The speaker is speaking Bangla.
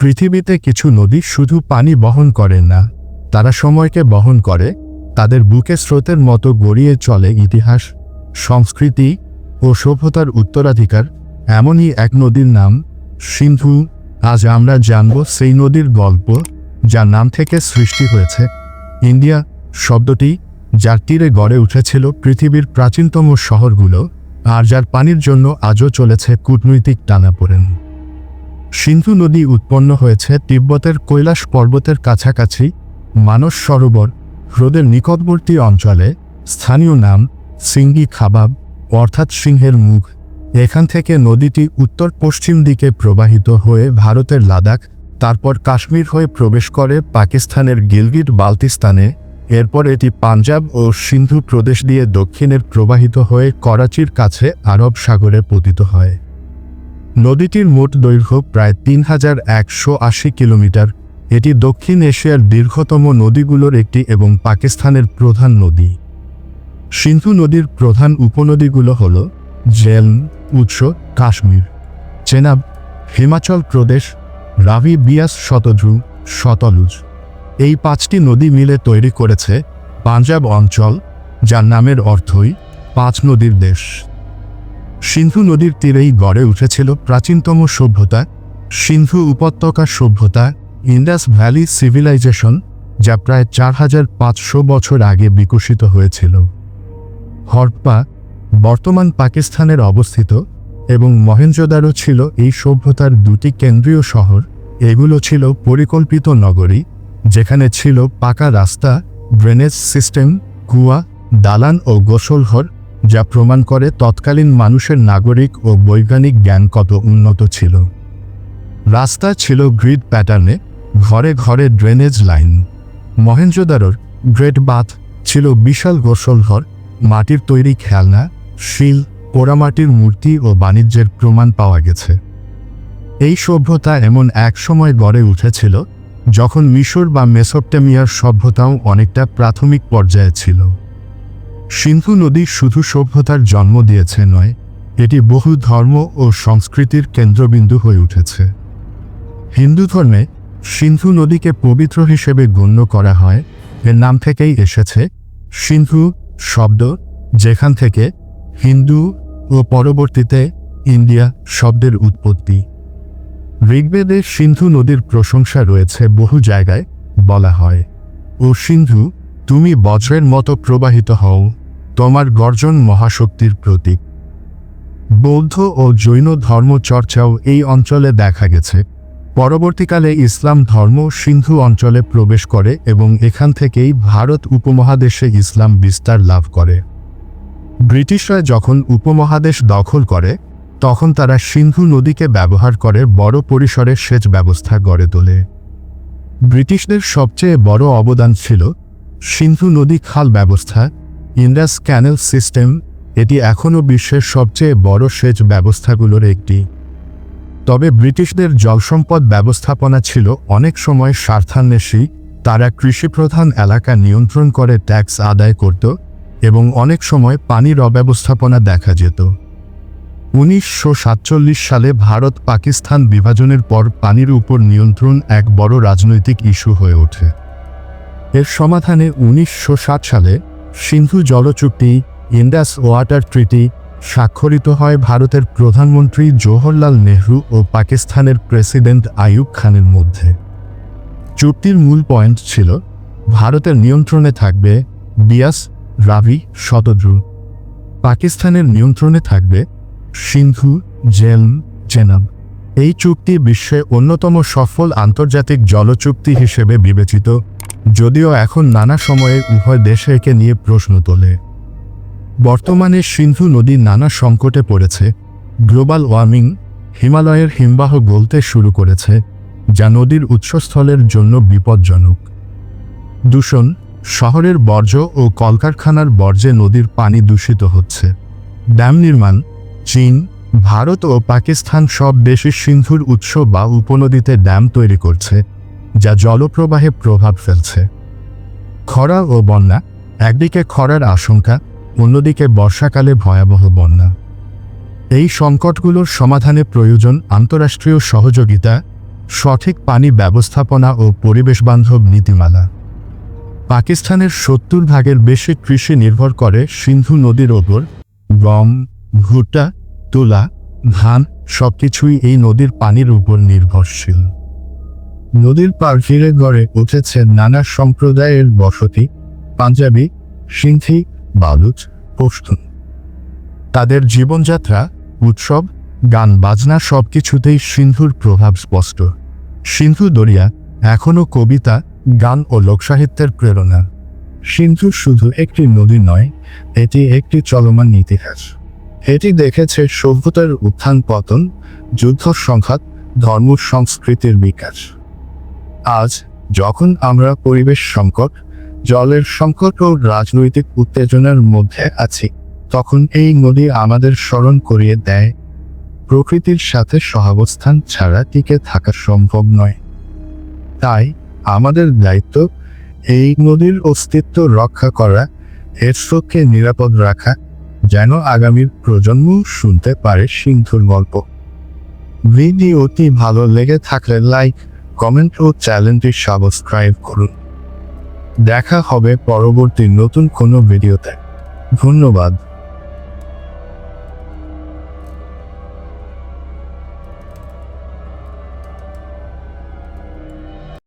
পৃথিবীতে কিছু নদী শুধু পানি বহন করে না, তারা সময়কে বহন করে, তাদের বুকে স্রোতের মতো গড়িয়ে চলে ইতিহাস, সংস্কৃতি ও সভ্যতার উত্তরাধিকার, এমনই এক নদীর নাম, সিন্ধু। আজ আমরা জানব সেই নদীর গল্প, যার নাম থেকে সৃষ্টি হয়েছে। ইন্ডিয়া শব্দটি, যার তীরে গড়ে উঠেছিল পৃথিবীর প্রাচীনতম শহরগুলো, আর যার পানির জন্য আজও চলেছে কূটনৈতিক টানাপোড়েন। সিন্ধু নদী উৎপন্ন হয়েছে তিব্বতের কৈলাস পর্বতের কাছাকাছি মানস সরোবর, হ্রদের নিকটবর্তী অঞ্চলে, স্থানীয় নাম সিঙ্গি খাবাব, অর্থাৎ সিংহের মুখ। এখান থেকে নদীটি উত্তর পশ্চিম দিকে প্রবাহিত হয়ে ভারতের লাদাখ, তারপর কাশ্মীর হয়ে প্রবেশ করে পাকিস্তানের গিলগিট বালতিস্তানে এরপর এটি পাঞ্জাব ও সিন্ধু প্রদেশ দিয়ে দক্ষিণের প্রবাহিত হয়ে করাচির কাছে আরব সাগরে পতিত হয়। নদীটির মোট দৈর্ঘ্য প্রায় তিন হাজার একশো আশি কিলোমিটার। এটি দক্ষিণ এশিয়ার দীর্ঘতম নদীগুলোর একটি এবং পাকিস্তানের প্রধান নদী। সিন্ধু নদীর প্রধান উপনদীগুলো হল জেল উৎস, কাশ্মীর, চেনাব, হিমাচল প্রদেশ, রাভি বিয়াস শতদ্রু, শতলুজ। এই পাঁচটি নদী মিলে তৈরি করেছে পাঞ্জাব অঞ্চল, যার নামের অর্থই পাঁচ নদীর দেশ। সিন্ধু নদীর তীরেই গড়ে উঠেছিল প্রাচীনতম সভ্যতা, সিন্ধু উপত্যকা সভ্যতা, ইন্ডাস ভ্যালি সিভিলাইজেশন, যা প্রায় চার হাজার পাঁচশো বছর আগে বিকশিত হয়েছিল। হরপ্পা বর্তমান পাকিস্তানের অবস্থিত এবং মহেঞ্জোদারো ছিল এই সভ্যতার দুটি কেন্দ্রীয় শহর। এগুলো ছিল পরিকল্পিত নগরী, যেখানে ছিল পাকা রাস্তা, ড্রেনেজ সিস্টেম, কুয়া, দালান ও গোসলঘর যা প্রমাণ করে তৎকালীন মানুষের নাগরিক ও বৈজ্ঞানিক জ্ঞান কত উন্নত ছিল। রাস্তা ছিল গ্রিড প্যাটার্নে ঘরে ঘরে ড্রেনেজ লাইন মহেঞ্জোদারোর গ্রেট বাথ ছিল বিশাল গোসলঘর মাটির তৈরি খেলনা, শিল, পোড়ামাটির মূর্তি ও বাণিজ্যের প্রমাণ পাওয়া গেছে। এই সভ্যতা এমন এক সময় গড়ে উঠেছিল, যখন মিশর বা মেসোপটেমিয়ার সভ্যতাও অনেকটা প্রাথমিক পর্যায়ে ছিল। সিন্ধু নদী শুধু সভ্যতার জন্ম দিয়েছে নয়, এটি বহু ধর্ম ও সংস্কৃতির কেন্দ্রবিন্দু হয়ে উঠেছে। হিন্দু ধর্মে সিন্ধু নদীকে পবিত্র হিসেবে গণ্য করা হয়, এর নাম থেকেই এসেছে সিন্ধু শব্দ, যেখান থেকে হিন্দু ও পরবর্তীতে ইন্ডিয়া শব্দের উৎপত্তি। ঋগ্বেদে সিন্ধু নদীর প্রশংসা রয়েছে বহু জায়গায় বলা হয়, ও সিন্ধু তুমি বজ্রের মতো প্রবাহিত হও, তোমার গর্জন মহাশক্তির প্রতীক। বৌদ্ধ ও জৈন ধর্মচর্চাও এই অঞ্চলে দেখা গেছে। পরবর্তীকালে ইসলাম ধর্ম সিন্ধু অঞ্চলে প্রবেশ করে এবং এখান থেকেই ভারত উপমহাদেশে ইসলাম বিস্তার লাভ করে। ব্রিটিশরা যখন উপমহাদেশ দখল করে, তখন তারা সিন্ধু নদীকে ব্যবহার করে বড় পরিসরে সেচ ব্যবস্থা গড়ে তোলে। ব্রিটিশদের সবচেয়ে বড় অবদান ছিল সিন্ধু নদী খাল ব্যবস্থা, ইন্ডাস ক্যানেল সিস্টেম, এটি এখনও বিশ্বের সবচেয়ে বড় সেচ ব্যবস্থাগুলোর একটি। তবে ব্রিটিশদের জলসম্পদ ব্যবস্থাপনা ছিল অনেক সময় স্বার্থান্বেষী, তারা কৃষিপ্রধান এলাকা নিয়ন্ত্রণ করে ট্যাক্স আদায় করত এবং অনেক সময় পানির অব্যবস্থাপনা দেখা যেত। উনিশশো সাতচল্লিশ সালে ভারত পাকিস্তান বিভাজনের পর পানির উপর নিয়ন্ত্রণ এক বড় রাজনৈতিক ইস্যু হয়ে ওঠে। এর সমাধানে উনিশশো ষাট সালে সিন্ধু জল চুক্তি ইন্ডাস ওয়াটার ট্রিটি স্বাক্ষরিত হয় ভারতের প্রধানমন্ত্রী জওহরলাল নেহরু ও পাকিস্তানের প্রেসিডেন্ট আইয়ুব খানের মধ্যে। চুক্তির মূল পয়েন্ট ছিল, ভারতের নিয়ন্ত্রণে থাকবে বিয়াস রাভি শতদ্রু। পাকিস্তানের নিয়ন্ত্রণে থাকবে সিন্ধু জেল চেনাব এই চুক্তি বিশ্বে অন্যতম সফল আন্তর্জাতিক জলচুক্তি হিসেবে বিবেচিত। যদিও এখন নানা সময়ে উভয় দেশে একে নিয়ে প্রশ্ন তোলে। বর্তমানে সিন্ধু নদী নানা সংকটে পড়েছে, গ্লোবাল ওয়ার্মিং হিমালয়ের হিমবাহ গলতে শুরু করেছে, যা নদীর উৎসস্থলের জন্য বিপজ্জনক। দূষণ, শহরের বর্জ্য ও কলকারখানার বর্জ্যে নদীর পানি দূষিত হচ্ছে। ড্যাম নির্মাণ, চীন, ভারত ও পাকিস্তান সব দেশে সিন্ধুর উৎস বা উপনদীতে ড্যাম তৈরি করছে যা জলপ্রবাহে প্রভাব ফেলছে। খরা ও বন্যা, একদিকে খরার আশঙ্কা, অন্যদিকে বর্ষাকালে ভয়াবহ বন্যা। এই সংকটগুলোর সমাধানে প্রয়োজন আন্তঃরাষ্ট্রীয় সহযোগিতা, সঠিক পানি ব্যবস্থাপনা ও পরিবেশ বান্ধব নীতিমালা। পাকিস্তানের সত্তর ভাগের বেশি কৃষি নির্ভর করে সিন্ধু নদীর ওপর, গম, ভুট্টা, তুলা, ধান সবকিছুই এই নদীর পানির উপর নির্ভরশীল। নদীর পার ঘিরে গড়ে উঠেছে নানা সম্প্রদায়ের বসতি, পাঞ্জাবি, সিন্ধি, বালুচ পশতুন তাদের জীবনযাত্রা, উৎসব, গান, বাজনা সবকিছুতেই সিন্ধুর প্রভাব স্পষ্ট। সিন্ধু দরিয়া এখনও কবিতা, গান ও লোকসাহিত্যের প্রেরণা। সিন্ধু শুধু একটি নদী নয়, এটি একটি চলমান ইতিহাস। এটি দেখেছে সভ্যতার উত্থান পতন, যুদ্ধ সংঘাত, ধর্ম সংস্কৃতির বিকাশ। আজ যখন আমরা পরিবেশ সংকট, জলের সংকট ও রাজনৈতিক উত্তেজনার মধ্যে আছি, তখন এই নদী আমাদের স্মরণ করিয়ে দেয়, প্রকৃতির সাথে সহাবস্থান ছাড়া টিকে থাকা সম্ভব নয়। তাই আমাদের দায়িত্ব এই নদীর অস্তিত্ব রক্ষা করা, এর স্রোতকে নিরাপদ রাখা, যেন আগামীর প্রজন্ম শুনতে পারে সিন্ধুর গল্প। ভিডিওটি ভালো লেগে থাকলে লাইক কমেন্ট ও চ্যানেলটি সাবস্ক্রাইব করুন। দেখা হবে পরবর্তী নতুন কোনো ভিডিওতে। ধন্যবাদ।